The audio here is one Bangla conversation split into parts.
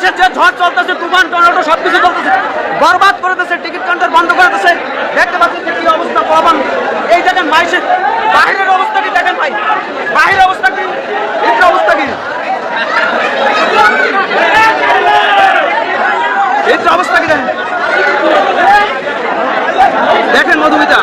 বাংলাদেশের যে ঝড় চলতেছে, তুফান টর্নেটো সব কিছু চলতেছে, বরবাদ করেছে টিকিট কাউন্টার বন্ধ করে দিচ্ছে দেখতে পাচ্ছেন কি অবস্থা প্রবণ এই দেখেন মাইসের বাহিরের অবস্থাটি দেখেন ভাই? বাহিরের অবস্থা কি? এটার অবস্থা কি? এটার অবস্থা কি দেখেন? দেখেন মধুমিতা।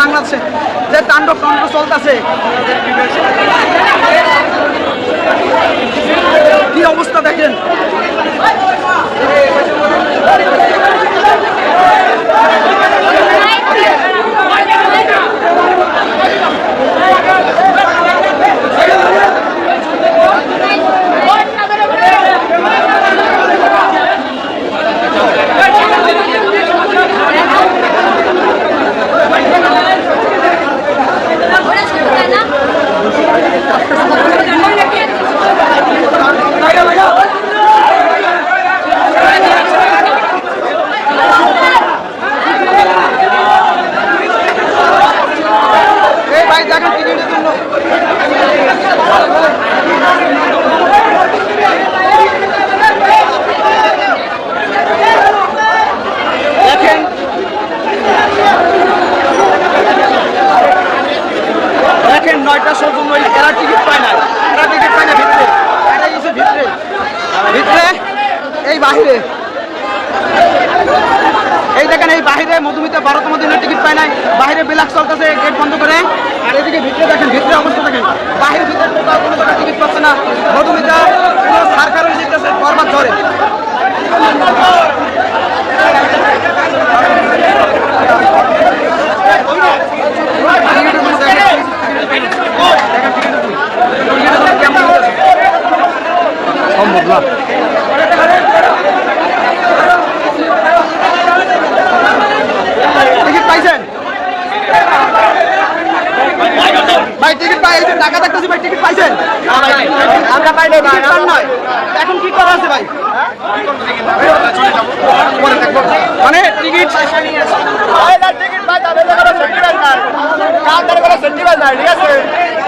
বাংলাদেশে যে তাণ্ডব তন্ত্র চলতেছে। কি অবস্থা দেখেন?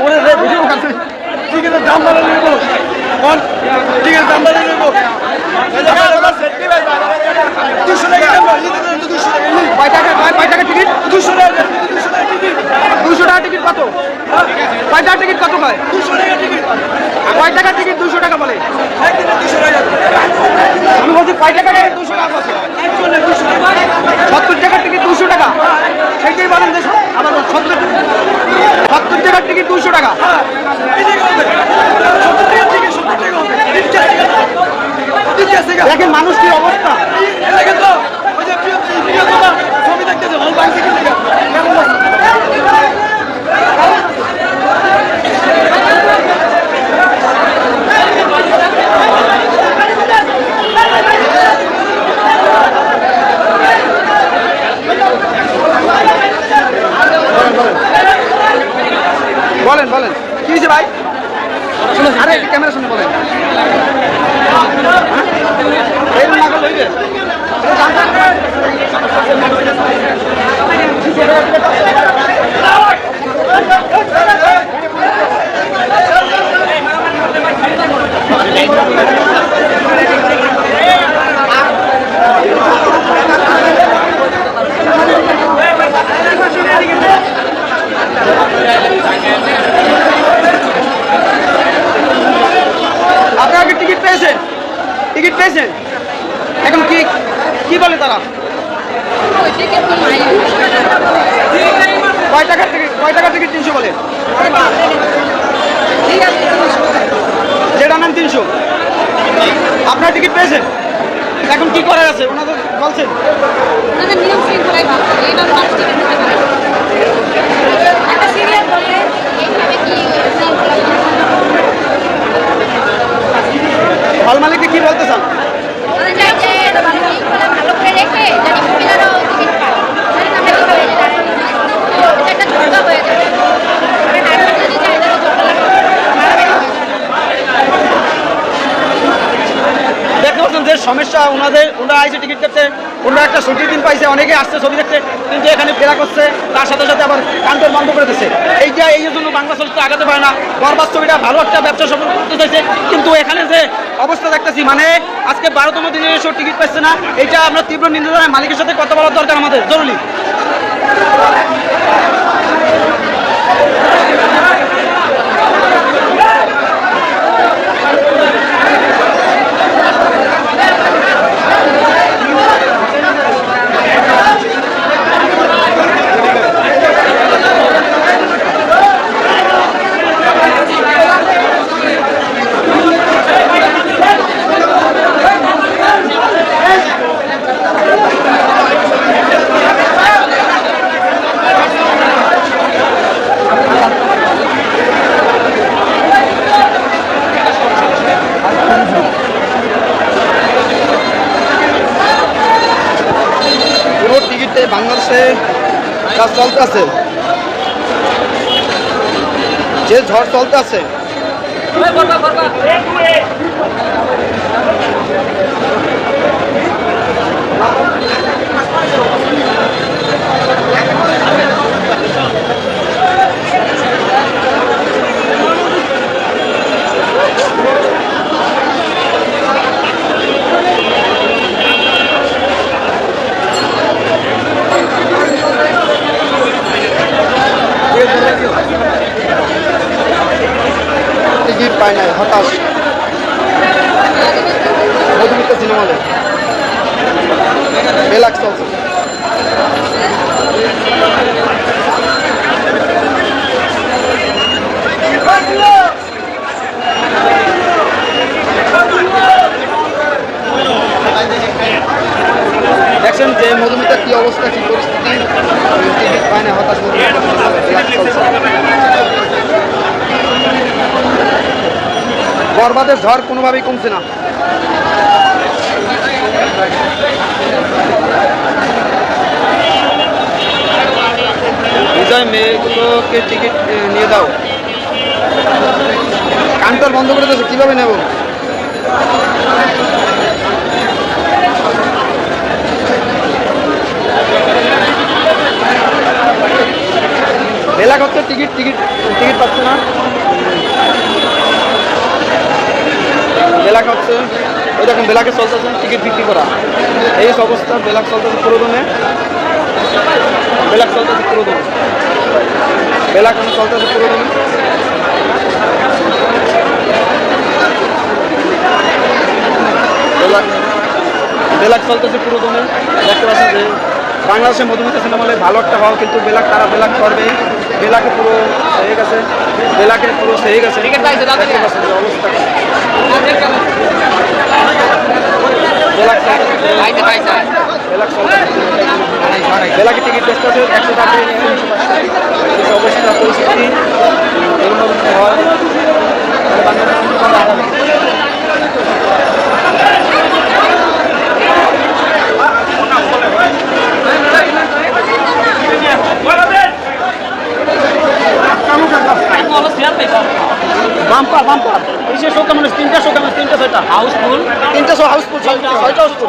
ওরে রে ভিডিও কাছে টিকিটের দাম বাড়া নেব কোন টিকিটের দাম বাড়া নেব দুশো টাকা দুশো টাকা কয় টাকা টাকা টিকিট, দুশো টাকা। দুশো টাকা টিকিট দুশো টাকা কত কয় টাকা টিকিট কত কয় দুশো টাকা টিকিট কয় টাকা টিকিট দুশো টাকা বলে দুশো টাকা আমি বলছি কয় টাকা টিকিট দুশো টাকা সত্তর টাকার টিকিট, দুশো টাকা। সেইটাই বলেন যে আবার সত্তর টিকিট দুশো টাকা দেখেন মানুষ কি অবস্থা বলেন বলেন কি হয়েছে ভাই? আরে ক্যামেরা শুনে বলেন। না করলে হইবে? আপনারা কি টিকিট পেয়েছেন? টিকিট পেয়েছেন? এখন কি কি বলে তারা? কয় টাকার টিকিট কয় টাকার টিকিট তিনশো বলে? যেটা নেন তিনশো। আপনার টিকিট পেয়েছেন? এখন কি করার আছে? ওনাদের বলছেন। নিয়ম লাগে এবার মানুষ থেকে ঢুকে পড়ে। একটা সিরিয়াল বলে এইভাবে কি শৃঙ্খলা হল মালিককে কি বলতে চান ওরা চাই যে শৃঙ্খলা ভালো করে রেখে যাতে মহিলারাও টিকিট পায় তাহলে আমরা কি হয়ে যায় এটা একটা ঝটকা হয়ে যাবে মানে নারীরা যদি চায় তাহলে ঝটকা লাগবে দেখতে পাচ্ছেন যে সমস্যা ওনাদের ওনারা আইসে টিকিট কাটতে ওনারা একটা ছুটির দিন পাইছে অনেকে আসছে ছবি দেখতে কিন্তু এখানে ফেরা করছে তার সাথে সাথে আবার কান্তর বন্ধ করে দিচ্ছে এইটা এই জন্য বাংলা চলচ্চিত্র আগাতে পারে না। বরবাদ ছবিটা ভালো একটা ব্যবসা সফল করতে চাইছে কিন্তু এখানে যে অবস্থা দেখতেছি মানে আজকে বারোতম দিনের এসব টিকিট পাচ্ছে না এটা আমরা তীব্র নিন্দা জানাই, মালিকের সাথে কথা বলার দরকার আমাদের, জরুরি পুরো টিকিটে বাংলাদেশে কাজ চলতেছে। যে ঝড় চলতে আছে টিকিট পায় না হতাশ মধুমিতা সিনেমা হলে রিল্যাক্স চলছে দেখছেন যে মধুমিতার কি অবস্থা কি পরিস্থিতি টিকিট পায় না হতাশ মধুমিতা সিনেমা হলে রিল্যাক্স চলছে বরবাদের ঝড় কোনোভাবেই কমছে না। বিজয়, মেয়েগুলোকে টিকিট নিয়ে দাও। কান্তর বন্ধ করে দিয়েছে, কীভাবে নেব? বেলা করতে টিকিট টিকিট টিকিট পাচ্ছে না। বেলাক হচ্ছে ওই দেখুন বেলাকে চলতেছে টিকিট বিক্রি করা। এই অবস্থা, বেলাক চলতেছে পুরোদমে বেলাক চলতেছে পুরোদমে বেলাক এখন চলতেছে পুরোদমে বেলাক চলতেছে পুরোদমে দেখতে পাচ্ছেন যে বাংলাদেশে মধুমিতা সিনেমা হলে ভালো একটা হল, কিন্তু বেলাক তারা বেলাক করবে বেলাকে পুরো হয়ে গেছে বেলাকে পুরো হয়ে গেছে। দেখতে পাচ্ছেন যে অবস্থা। বেলাক চলতেছে বেলাক চলতেছে বেলাকে টিকিট বেচতে আছে একশো টাকা থেকে তিনশো পাঁচশো এই অবস্থা পরিস্থিতি এরকম যদি হয় তাহলে বাংলাদেশ কিন্তু কোনো আগামী বাম্পার বাম্পার এই যে শোকা মানুষ তিনটা শোকা মানুষ তিনটা ছয়টা হাউসফুল তিনটা শো হাউসফুল ছয়টা হাউসফুল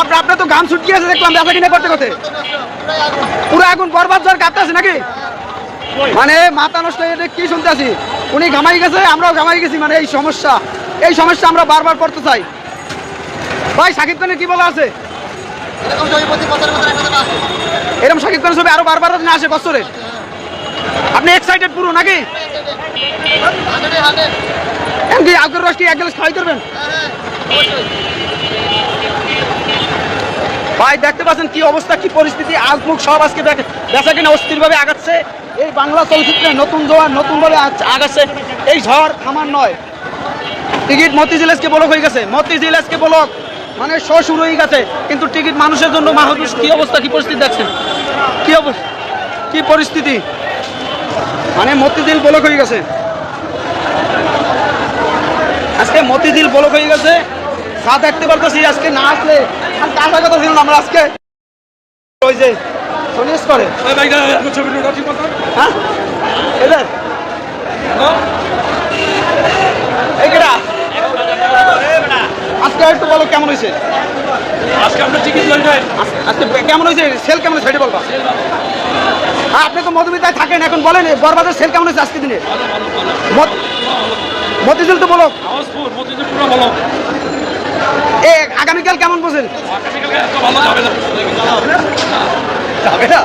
আপনার আপনার তো গান ছুটকি আছে, দেখলাম বেচা কিনা করতে করতে পুরো এখন বরবাদ জ্বর কাঁপতেছে নাকি? মানে মাথা নষ্ট হয়ে কি শুনতেছি উনি ঘামাই গেছে, আমরাও ঘামাই গেছি মানে এই সমস্যা এই সমস্যা আমরা বারবার করতে চাই। ভাই, সাকিব খানের কি বলা আছে? এরকম সাকিব খানের ছবি আরও বারবার না আসে বছরে। আপনি এক্সাইটেড পুরো নাকি? এমনি আগ্রহ রস কি এক খাওয়াই করবেন? ভাই, দেখতে পাচ্ছেন কি অবস্থা, কি পরিস্থিতি? আজমুখ সব আজকে বেচা কিনা অস্থিরভাবে আগাচ্ছে। এই বাংলা চলচ্চিত্রে নতুন জোয়ার, নতুন বলে আগাচ্ছে। এই ঝড় থামার নয়। টিকিট মতিঝিল আজকে ব্লক হয়ে গেছে। মতিঝিল ব্লক। মানে শো শুরু হয়ে গেছে। কিন্তু টিকিট মানুষের জন্য মাহবুস কি অবস্থা, কি পরিস্থিতি দেখছেন? কি অবস্থা, কি পরিস্থিতি? মানে মতিঝিল ব্লক হয়ে গেছে। আজকে মতিঝিল ব্লক হয়ে গেছে। যা দেখতে পারতেছি আজকে না আসলে আর কাঁচা কথা ছিল আমরা আজকে ওই যে সনিস করে। হ্যাঁ? এদের? আজকে একটু বলো কেমন হয়েছে? আজকে আপনার আজকে কেমন হয়েছে? সেল কেমন হয়েছে? সেটা বলবা হ্যাঁ আপনি তো মধুমিতায় থাকেন এখন বলেন বরবাদের সেল কেমন হয়েছে আজকে দিনে? মত- মতিঝিল তো বলো। হাউসফুল মতিঝিল পুরো ভালো এ আগামীকাল কেমন ভালো যাবে না। যাবে না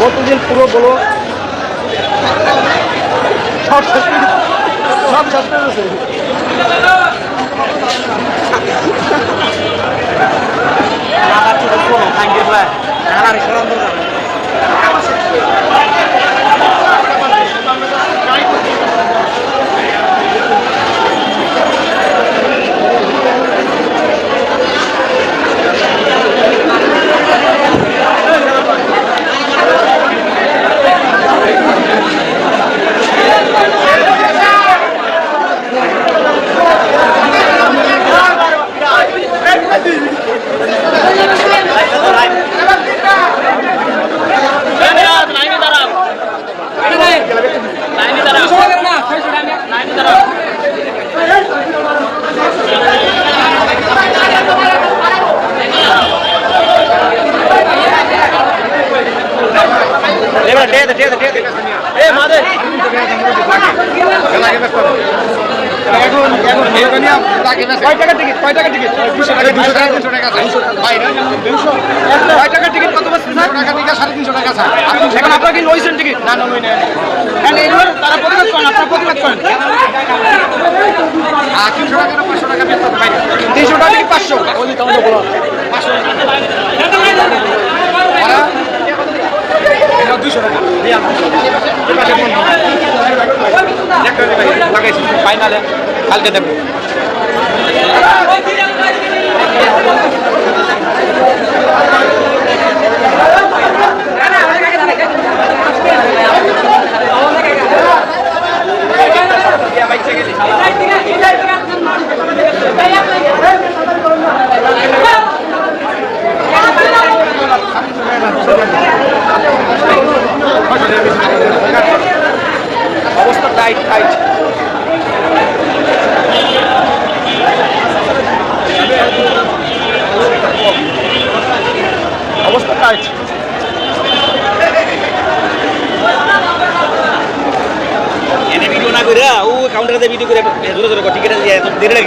মতিঝিল পুরো বলো। সব। সব শেষ করে ছোট ফোন আর কয় টাকা টিকিট কয় টাকা টিকিট দুশো টাকা দুশো টাকা দুশো টাকা কয় টাকা টিকিট কত বছর? স্যার। এখন আপনার কি লইছেন টিকিট না না লই না এগুলো তারা প্রতিবাদ করেন আপনারা প্রতিবাদ করেন। তিনশো টাকা পাঁচশো পাঁচশো। দুশো টাকা। ফাইনালে কালকে দেখব অবস্থা টাইট টাইট অবস্থা টাইট এনে ভিডিও না করে ও কাউন্টারে ভিডিও করে জোরে জোরে টিকিট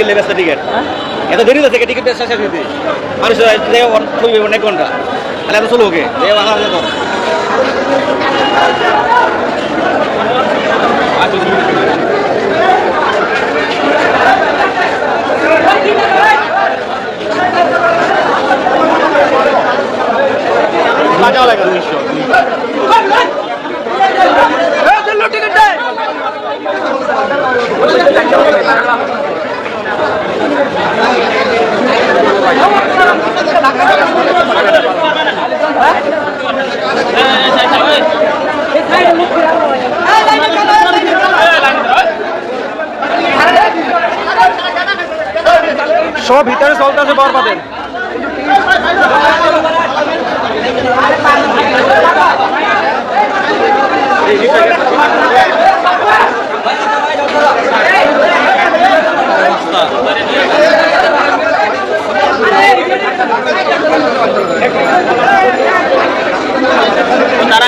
লাগে ব্যস্ত টিকিট এত দেরি হচ্ছে টিকিট ব্যস্ত শেষ হইতে? মানুষ থইবে অনেক ঘণ্টা তাহলে এত চলো ওকে টিকিট দে সব ভিতরে চলতেছে বরবাদের তারা আইছিল তারা